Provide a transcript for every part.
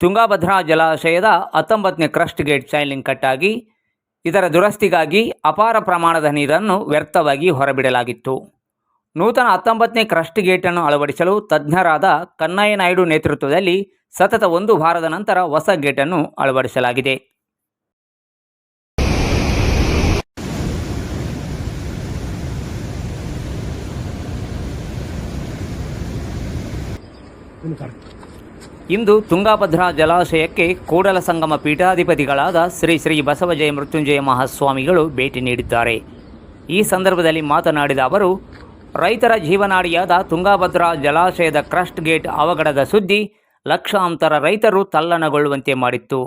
ತುಂಗಾಭದ್ರಾ ಜಲಾಶಯದ ಹತ್ತೊಂಬತ್ತನೇ crust gate ಚೈಲಿಂಗ್ ಕಟ್ಟಾಗಿ ಇದರ ದುರಸ್ತಿಗಾಗಿ ಅಪಾರ ಪ್ರಮಾಣದ ನೀರನ್ನು ವ್ಯರ್ಥವಾಗಿ ಹೊರಬಿಡಲಾಗಿತ್ತು. ನೂತನ ಹತ್ತೊಂಬತ್ತನೇ ಕ್ರಸ್ಟ್ ಗೇಟನ್ನು ಅಳವಡಿಸಲು ತಜ್ಞರಾದ ಕನ್ನಯ್ಯ ನಾಯ್ಡು ನೇತೃತ್ವದಲ್ಲಿ ಸತತ ಒಂದು ವಾರದ ನಂತರ ಹೊಸ ಗೇಟನ್ನು ಅಳವಡಿಸಲಾಗಿದೆ. ಇಂದು ತುಂಗಾಭದ್ರಾ ಜಲಾಶಯಕ್ಕೆ ಕೂಡಲ ಸಂಗಮ ಪೀಠಾಧಿಪತಿಗಳಾದ ಶ್ರೀ ಶ್ರೀ ಬಸವಜಯ ಮೃತ್ಯುಂಜಯ ಮಹಾಸ್ವಾಮಿಗಳು ಭೇಟಿ ನೀಡಿದ್ದಾರೆ. ಈ ಸಂದರ್ಭದಲ್ಲಿ ಮಾತನಾಡಿದ ಅವರು, ರೈತರ ಜೀವನಾಡಿಯಾದ ತುಂಗಾಭದ್ರಾ ಜಲಾಶಯದ ಕ್ರಸ್ಟ್ ಗೇಟ್ ಅವಘಡದ ಸುದ್ದಿ ಲಕ್ಷಾಂತರ ರೈತರು ತಲ್ಲಣಗೊಳ್ಳುವಂತೆ ಮಾಡಿತ್ತು.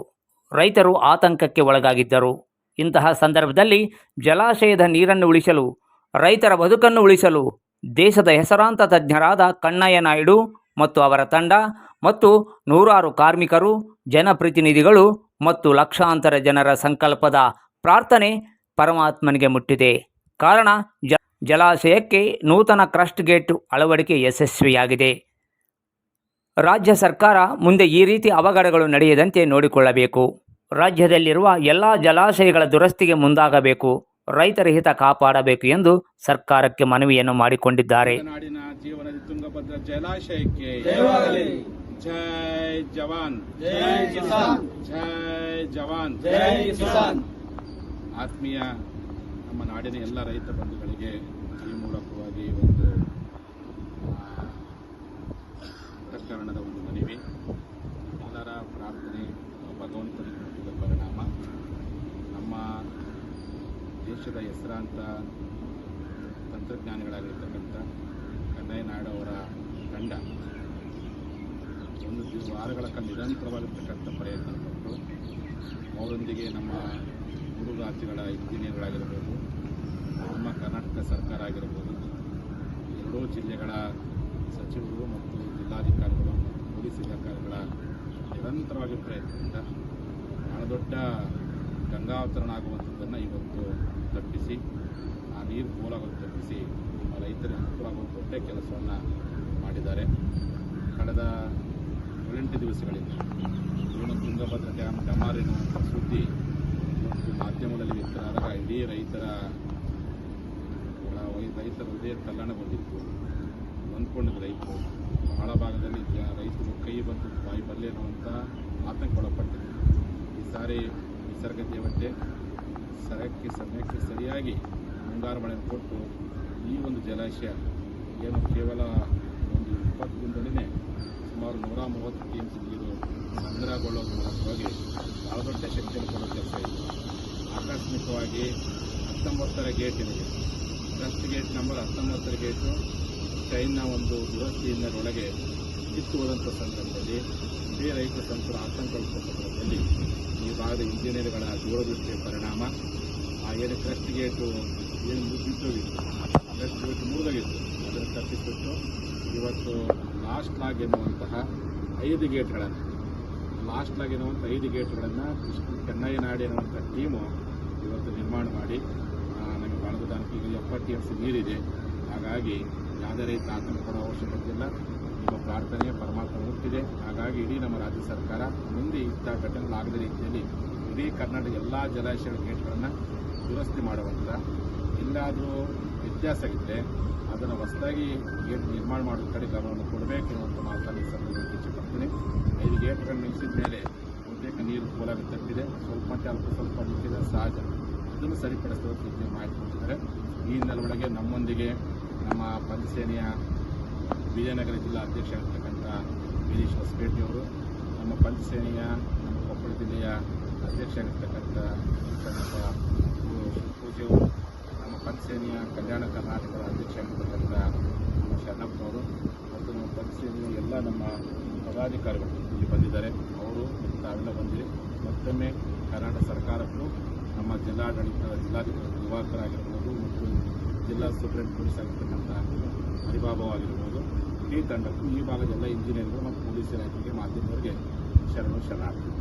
ರೈತರು ಆತಂಕಕ್ಕೆ ಒಳಗಾಗಿದ್ದರು. ಇಂತಹ ಸಂದರ್ಭದಲ್ಲಿ ಜಲಾಶಯದ ನೀರನ್ನು ಉಳಿಸಲು, ರೈತರ ಬದುಕನ್ನು ಉಳಿಸಲು ದೇಶದ ಹೆಸರಾಂತ ತಜ್ಞರಾದ ಕಣ್ಣಯ್ಯ ನಾಯ್ಡು ಮತ್ತು ಅವರ ತಂಡ ಮತ್ತು ನೂರಾರು ಕಾರ್ಮಿಕರು, ಜನಪ್ರತಿನಿಧಿಗಳು ಮತ್ತು ಲಕ್ಷಾಂತರ ಜನರ ಸಂಕಲ್ಪದ ಪ್ರಾರ್ಥನೆ ಪರಮಾತ್ಮನಿಗೆ ಮುಟ್ಟಿದೆ. ಕಾರಣ, ಜ, ಜಲಾಶಯಕ್ಕೆ ನೂತನ ಕ್ರಸ್ಟ್ ಗೇಟ್ ಅಳವಡಿಕೆ ಯಶಸ್ವಿಯಾಗಿದೆ. ರಾಜ್ಯ ಸರ್ಕಾರ ಮುಂದೆ ಈ ರೀತಿ ಅವಘಡಗಳು ನಡೆಯದಂತೆ ನೋಡಿಕೊಳ್ಳಬೇಕು. ರಾಜ್ಯದಲ್ಲಿರುವ ಎಲ್ಲ ಜಲಾಶಯಗಳ ದುರಸ್ತಿಗೆ ಮುಂದಾಗಬೇಕು. ರೈತರ ಹಿತ ಕಾಪಾಡಬೇಕು ಎಂದು ಸರ್ಕಾರಕ್ಕೆ ಮನವಿಯನ್ನು ಮಾಡಿಕೊಂಡಿದ್ದಾರೆ. ಜೈ ಜವಾನ್. ಜೈ ಕಿಸಾನ್. ಜೈ ಜವಾನ್. ಜೈ ಕಿಸಾನ್. ಆತ್ಮೀಯ ನಮ್ಮ ನಾಡಿನ ಎಲ್ಲ ರೈತ ಬಂಧುಗಳಿಗೆ ಈ ಮೂಲಕವಾಗಿ ಒಂದು ಪ್ರಕರಣದ ಒಂದು ಮನವಿ. ಎಲ್ಲರ ಪ್ರಾರ್ಥನೆ ಭಗವಂತನಿಗೆ ಮುಟ್ಟಿದ ಪರಿಣಾಮ. ನಮ್ಮ ದೇಶದ ಹೆಸರಾಂತ ತಂತ್ರಜ್ಞಾನಿಗಳಾಗಿರ್ತಕ್ಕಂಥ ಕನ್ನಯ್ಯ ನಾಯ್ಡು ಅವರ ತಂಡ ಒಂದು ವಾರಗಳ ಕಾಲ ನಿರಂತರವಾಗಿರ್ತಕ್ಕಂಥ ಪ್ರಯತ್ನ ಪಟ್ಟು ಅವರೊಂದಿಗೆ ನಮ್ಮ ಮೂರು ರಾಜ್ಯಗಳ ಇಂಜಿನಿಯರ್ಗಳಾಗಿರ್ಬೋದು, ನಮ್ಮ ಕರ್ನಾಟಕ ಸರ್ಕಾರ ಆಗಿರ್ಬೋದು, ಎರಡೂ ಜಿಲ್ಲೆಗಳ ಸಚಿವರು ಮತ್ತು ಜಿಲ್ಲಾಧಿಕಾರಿಗಳು ಪೊಲೀಸ್ ಅಧಿಕಾರಿಗಳ ನಿರಂತರವಾಗಿ ಪ್ರಯತ್ನದಿಂದ ಬಹಳ ದೊಡ್ಡ ಗಂಗಾವತರಣ ಆಗುವಂಥದ್ದನ್ನು ಇವತ್ತು ತಪ್ಪಿಸಿ, ಆ ನೀರು ಪೋಲಾಗೋದು ತಪ್ಪಿಸಿ ರೈತರ ಅನುಕೂಲ ಆಗುವ ದೊಡ್ಡ ಕೆಲಸವನ್ನು ಮಾಡಿದ್ದಾರೆ. ಕಳೆದ ಏಳೆಂಟು ದಿವಸಗಳಿಂದ. ಇವನು ತುಂಗಭದ್ರಾ ಡ್ಯಾಮ್ ಡಮಾರಿನ ಸುದ್ದಿ ಮತ್ತು ಮಾಧ್ಯಮದಲ್ಲಿ ವ್ಯಕ್ತರಾದಾಗ ಇಡೀ ರೈತರ ರೈತರ ಹೃದಯ ತಲ್ಲಣಗೊಂಡಿತ್ತು. ಹೊಂದ್ಕೊಂಡಿದ್ದ ರೈತರು. ಬಹಳ ಭಾಗದಲ್ಲಿ ರೈತರು ಕೈ ಬಂದು ಬಾಯಿ ಬರಲಿ ಅನ್ನುವಂಥ ಆತಂಕ ಒಳಪಟ್ಟಿದೆ ಈ ಸಾರಿ ನಿಸರ್ಗ ದೇವತೆ ಸರಕ್ಕೆ, ಸಮಯಕ್ಕೆ ಸರಿಯಾಗಿ ಮುಂಗಾರು ಮಳೆಯನ್ನು ಕೊಟ್ಟು ಈ ಒಂದು ಜಲಾಶಯ ಏನು ಕೇವಲ ಒಂದು ಇಪ್ಪತ್ತು ದಿನದಲ್ಲಿನೇ ಸುಮಾರು ನೂರ ಮೂವತ್ತು ಟಿ ಎಂ ಸಿ ನೀರು ಸಂಗ್ರಹಗೊಳ್ಳೋದ್ರ ಮೂಲಕವಾಗಿ ಬಹಳ ದೊಡ್ಡ ಶಕ್ತಿಯನ್ನು ಕೊಡೋ ಕೆಲಸ ಇದೆ. ಆಕಸ್ಮಿಕವಾಗಿ ಹತ್ತೊಂಬತ್ತರ ಗೇಟ್ ಇದೆ. ಫಸ್ಟ್ ಗೇಟ್ ನಂಬರ್ ಹತ್ತೊಂಬತ್ತರ ಗೇಟು ಟ್ರೈನ್ನ ಒಂದು ದುರಸ್ತಿಯಿಂದ ಒಳಗೆ ಕಿತ್ತು ಹೋದಂಥ ಸಂದರ್ಭದಲ್ಲಿ ಇಡೀ ರೈತ ಸಂತರ ಆತಂಕ ಸಂದರ್ಭದಲ್ಲಿ ಈ ಭಾಗದ ಇಂಜಿನಿಯರ್ಗಳ ದೂರದೃಷ್ಟಿಯ ಪರಿಣಾಮ. ಆ ಏನು ಕ್ರಸ್ಟ್ ಗೇಟು ಏನು ಬಿದ್ದೋಗಿತ್ತು ಕ್ರಸ್ಟ್ ಗೇಟ್ ಮುರಿದೋಗಿತ್ತು. ಅದನ್ನು ತಪ್ಪಿಸಿಟ್ಟು ಇವತ್ತು ಲಾಸ್ಟ್ ಲಾಗ್ ಎನ್ನುವಂತಹ ಐದು ಗೇಟ್ಗಳನ್ನು, ಲಾಸ್ಟ್ ಲಾಗ್ ಎನ್ನುವಂಥ ಐದು ಗೇಟ್ಗಳನ್ನು ಕೃಷ್ಣ ಕನ್ನಯ್ಯ ನಾಡಿ ಎನ್ನುವಂಥ ಟೀಮು ಇವತ್ತು ನಿರ್ಮಾಣ ಮಾಡಿ. ನಮಗೆ ಭಾಳ ದೊಡ್ಡ ಎಪ್ಪತ್ತು ಸಿ ನೀರಿದೆ. ಹಾಗಾಗಿ ಯಾವುದೇ ರೀತಿ ಆತಂಕ ಪಡೋ ಅವಶ್ಯಕತೆ ನಿಮ್ಮ ಪ್ರಾರ್ಥನೆ ಪರಮಾತ್ಮ ಮುಟ್ಟಿದೆ ಹಾಗಾಗಿ ಇಡೀ ನಮ್ಮ ರಾಜ್ಯ ಸರ್ಕಾರ ಮುಂದೆ ಇಂಥ ಘಟನೆಗಳಾಗದ ರೀತಿಯಲ್ಲಿ ಇಡೀ ಕರ್ನಾಟಕ ಎಲ್ಲ ಜಲಾಶಯಗಳ ಗೇಟ್ಗಳನ್ನು ದುರಸ್ತಿ ಮಾಡುವಂಥ ಎಲ್ಲಾದರೂ ವ್ಯತ್ಯಾಸ ಇದ್ದರೆ ಅದನ್ನು ಹೊಸದಾಗಿ ಗೇಟ್ ನಿರ್ಮಾಣ ಮಾಡೋ ಕಡೆ ಗಮನವನ್ನು ಕೊಡಬೇಕು ಎನ್ನುವಂಥ ಮಾತನ್ನು ಸಂದರ್ಭದಲ್ಲಿ ಇಚ್ಛೆಪಡ್ತೀನಿ ಐದು ಗೇಟ್ಗಳನ್ನು ನಿಲ್ಲಿಸಿದ ಮೇಲೆ ಬಹುತೇಕ ನೀರು ಪೋಲಾಗಿ ತಪ್ಪಿದೆ ಸ್ವಲ್ಪ ಮಟ್ಟ ಅಲ್ಪ ಸ್ವಲ್ಪ ನಿಂತಿದೆ ಸಹಜ ಇದನ್ನು ಸರಿಪಡಿಸುವ ರೀತಿ ಮಾಡಿಕೊಟ್ಟಿದ್ದಾರೆ ಈ ಹಿನ್ನೆಲೆಯೊಳಗೆ ನಮ್ಮೊಂದಿಗೆ ನಮ್ಮ ಪಂಚಸೇನೆಯ ವಿಜಯನಗರ ಜಿಲ್ಲಾ ಅಧ್ಯಕ್ಷ ಆಗಿರ್ತಕ್ಕಂಥ ವೀರೇಶ್ ಹೊಸಪೇಟೆಯವರು ನಮ್ಮ ಪಂಚಸೇನೆಯ, ನಮ್ಮ ಕೊಪ್ಪಳ ಜಿಲ್ಲೆಯ ಅಧ್ಯಕ್ಷ ಆಗಿರ್ತಕ್ಕಂಥ ಪೂಜೆಯವರು ಪಂಚಸೇನೆಯ ಕಲ್ಯಾಣ ಕರ್ನಾಟಕದ ಅಧ್ಯಕ್ಷ ಆಗಿರ್ತಕ್ಕಂಥ ನಮ್ಮ ಶರಣಪ್ಪನವರು ಮತ್ತು ನಮ್ಮ ಪಂಚಸೇನೆಯ ಎಲ್ಲ ನಮ್ಮ ಪದಾಧಿಕಾರಿಗಳು ಇಲ್ಲಿ ಬಂದಿದ್ದಾರೆ. ಅವರು ತಾವೆಲ್ಲ ಬಂದಿದೆ ಮತ್ತೊಮ್ಮೆ ಕರ್ನಾಟಕ ಸರ್ಕಾರಕ್ಕೂ ನಮ್ಮ ಜಿಲ್ಲಾಡಳಿತ, ಜಿಲ್ಲಾಧಿಕಾರಿ ದಿವಾಕರಾಗಿರ್ಬೋದು ಮತ್ತು ಜಿಲ್ಲಾ ಸೂಪರಿಂಟ್ ಪೊಲೀಸ್ ಆಗಿರ್ತಕ್ಕಂಥ ಹರಿಬಾಬು ಆಗಿರ್ಬೋದು ಈ ತಂಡಕ್ಕೂ ಈ ಭಾಗದ ಎಲ್ಲ ಇಂಜಿನಿಯರ್ಗಳು ಮತ್ತು ಪೊಲೀಸ್ ಇಲಾಖೆಗೆ ಮಾಧ್ಯಮದವರಿಗೆ ಶರಣು ಶರಣಾರ್ಥಿ.